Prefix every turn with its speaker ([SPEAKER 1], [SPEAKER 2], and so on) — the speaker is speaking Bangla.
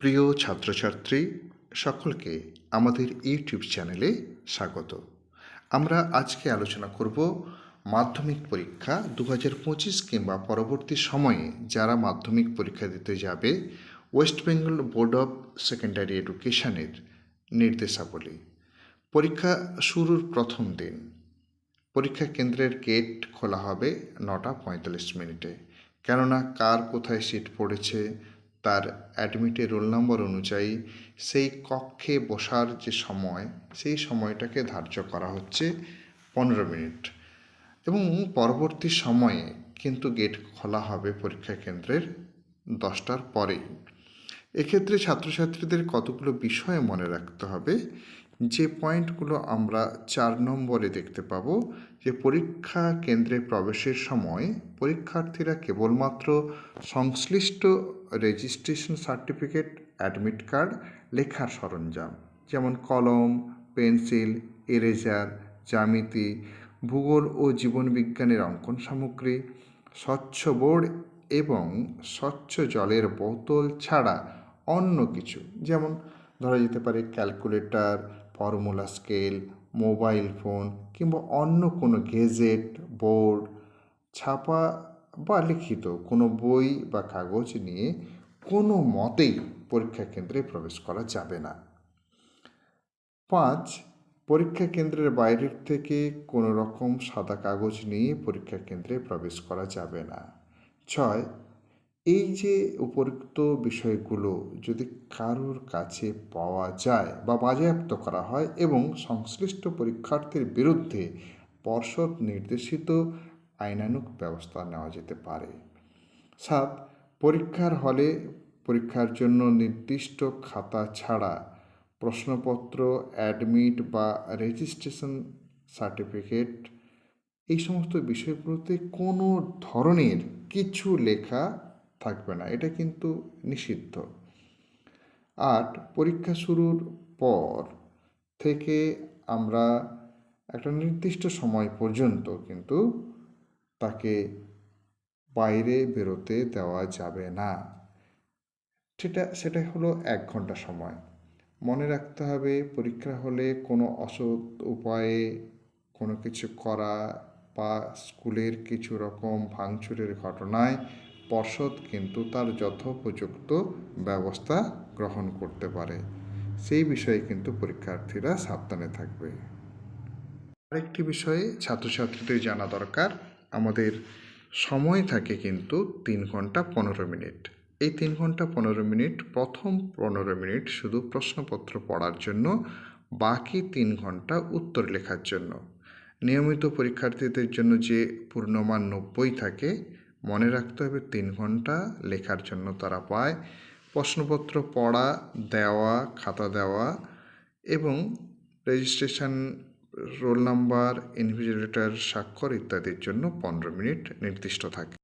[SPEAKER 1] প্রিয় ছাত্রছাত্রী, সকলকে আমাদের ইউটিউব চ্যানেলে স্বাগত। আমরা আজকে আলোচনা করব মাধ্যমিক পরীক্ষা দু হাজার পঁচিশ কিংবা পরবর্তী সময়ে যারা মাধ্যমিক পরীক্ষা দিতে যাবে, West Bengal board of secondary এডুকেশনের নির্দেশাবলী। পরীক্ষা শুরুর প্রথম দিন। পরীক্ষা কেন্দ্রের গেট খোলা হবে নটা পঁয়তাল্লিশ মিনিটে। কেননা কার কোথায় সিট পড়েছে তার অ্যাডমিটের রোল নম্বর অনুযায়ী সেই কক্ষে বসার যে সময়, সেই সময়টাকে ধার্য করা হচ্ছে পনেরো মিনিট। এবং পরবর্তী সময়ে কিন্তু গেট খোলা হবে পরীক্ষা কেন্দ্রের দশটার পরেই। এক্ষেত্রে ছাত্রছাত্রীদের কতগুলো বিষয় মনে রাখতে হবে? যে পয়েন্টগুলো আমরা চার নম্বরে দেখতে পাবো, যে পরীক্ষা কেন্দ্রে প্রবেশের সময় পরীক্ষার্থীরা কেবলমাত্র সংশ্লিষ্ট রেজিস্ট্রেশন সার্টিফিকেট অ্যাডমিট কার্ড লেখার সরঞ্জাম, যেমন কলম, পেন্সিল ইরেজার জ্যামিতি, ভূগোল ও জীবনবিজ্ঞানের অঙ্কন সামগ্রী, স্বচ্ছ বোর্ড এবং স্বচ্ছ জলের বোতল ছাড়া অন্য কিছু, যেমন ধরা যেতে পারে calculator formula scale mobile phone কিংবা অন্য কোনো গেজেট বোর্ড ছাপা বা লিখিত কোনো বই বা কাগজ নিয়ে কোনো মতেই পরীক্ষা কেন্দ্রে প্রবেশ করা যাবে না। পাঁচ, পরীক্ষা কেন্দ্রের বাইরের থেকে কোনো রকম সাদা কাগজ নিয়ে পরীক্ষা কেন্দ্রে প্রবেশ করা যাবে না। ছয় এই যে উপরোক্ত বিষয়গুলো যদি কারোর কাছে পাওয়া যায় বা বাজেয়াপ্ত করা হয় এবং সংশ্লিষ্ট পরীক্ষার্থীর বিরুদ্ধে পর্ষদ নির্দেশিত আইনানুগ ব্যবস্থা নেওয়া যেতে পারে। সাত, পরীক্ষার হলে পরীক্ষার জন্য নির্দিষ্ট খাতা ছাড়া প্রশ্নপত্র, অ্যাডমিট বা রেজিস্ট্রেশন সার্টিফিকেট, এই সমস্ত বিষয়গুলোতে কোনো ধরনের কিছু লেখা থাকবে না, এটা কিন্তু নিষিদ্ধ। আট, পরীক্ষা শুরুর পর থেকে আমরা একটা নির্দিষ্ট সময় পর্যন্ত কিন্তু তাকে বাইরে বেরোতে দেওয়া যাবে না। সেটা সেটা হলো এক ঘণ্টা সময়। মনে রাখতে হবে, পরীক্ষা হলে কোনো অসৎ উপায়ে কোনো কিছু করা বা স্কুলের কিছু রকম ভাঙচুরের ঘটনায় পর্ষদ কিন্তু তার যথোপযুক্ত ব্যবস্থা গ্রহণ করতে পারে। সেই বিষয়ে কিন্তু পরীক্ষার্থীরা সাবধানে থাকবে। আরেকটি বিষয়ে ছাত্রছাত্রীদের জানা দরকার, আমাদের সময় থাকে কিন্তু তিন ঘণ্টা পনেরো মিনিট। এই তিন ঘণ্টা পনেরো মিনিট, প্রথম পনেরো মিনিট শুধু প্রশ্নপত্র পড়ার জন্য, বাকি তিন ঘণ্টা উত্তর লেখার জন্য। নিয়মিত পরীক্ষার্থীদের জন্য যে পূর্ণমান নব্বই থাকে মনে রাখতে হবে তিন ঘণ্টা লেখার জন্য তারা পায়। প্রশ্নপত্র পড়া, দেওয়া, খাতা দেওয়া এবং রেজিস্ট্রেশন রোল নাম্বার ইনভিজিলেটর স্বাক্ষর ইত্যাদির জন্য পনেরো মিনিট নির্দিষ্ট থাকে।